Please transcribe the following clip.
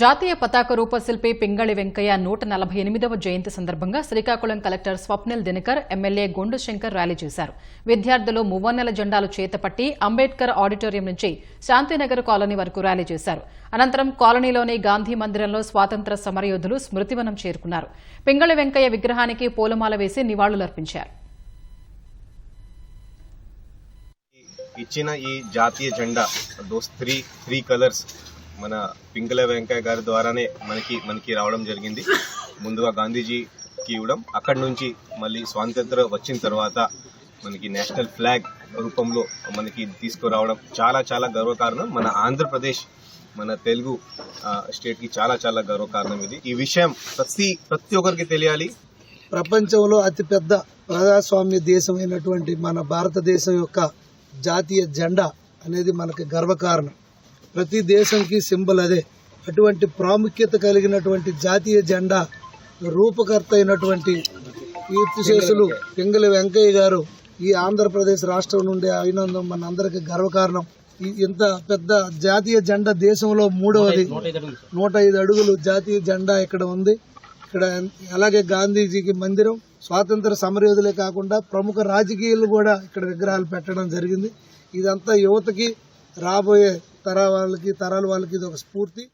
జాతీయ పతాక రూపశిల్పి పింగళి వెంకయ్య నూట నలభై ఎనిమిదవ జయంతి సందర్భంగా Srikakulam collector Swapnil Dinakar MLA Gondu Shankar rally చేశారు. విద్యార్థులు మువ్వన్నెల జెండాలు చేతపట్టి అంబేద్కర్ ఆడిటోరియం నుంచి శాంతినగర్ కాలనీ వరకు ర్యాలీ చేశారు. అనంతరం కాలనీలోని గాంధీ మందిరంలో స్వాతంత్ర సమరయోధులు స్మృతివనం చేరుకున్నారు. పింగళి వెంకయ్య విగ్రహానికి పూలమాల వేసి నివాళులర్పించారు. ఇచ్చిన ఈ జాతీయ జెండా దోస్ త్రీ త్రీ కలర్స్ మన పింగళ వెంకయ్య గారి ద్వారానే మనకి మనకి రావడం జరిగింది. ముందుగా గాంధీజీకి ఇవ్వడం అక్కడి నుంచి మళ్ళీ స్వాతంత్ర వచ్చిన తర్వాత మనకి నేషనల్ ఫ్లాగ్ రూపంలో మనకి తీసుకురావడం చాలా చాలా గర్వకారణం. మన ఆంధ్రప్రదేశ్ మన తెలుగు స్టేట్కి స్టేట్కి చాలా చాలా గర్వకారణం ఇది. ఈ విషయం ప్రతి ప్రతి ఒక్కరికి తెలియాలి. ప్రపంచంలో అతిపెద్ద ప్రజాస్వామ్య దేశమైనటువంటి మన భారతదేశం యొక్క జాతీయ జెండా అనేది మనకి గర్వకారణం. ప్రతి దేశంకి సింబల్ అదే. అటువంటి ప్రాముఖ్యత కలిగినటువంటి జాతీయ జెండా రూపకర్త అయినటువంటి కీర్తిశేషులు పింగళి వెంకయ్య గారు ఈ ఆంధ్రప్రదేశ్ రాష్ట్రం నుండి అయినందుకు మన అందరికి గర్వకారణం. ఈ ఇంత పెద్ద జాతీయ జెండా దేశంలో మూడవది. నూట ఐదు అడుగులు జాతీయ జెండా ఇక్కడ ఉంది. ఇక్కడ అలాగే గాంధీజీకి మందిరం స్వాతంత్ర సమరయోధులే కాకుండా ప్రముఖ రాజకీయాలు కూడా ఇక్కడ విగ్రహాలు పెట్టడం జరిగింది. ఇదంతా యువతకి రాబోయే తర వాళ్ళకి తరాల వాళ్ళకి ఇది ఒక స్ఫూర్తి.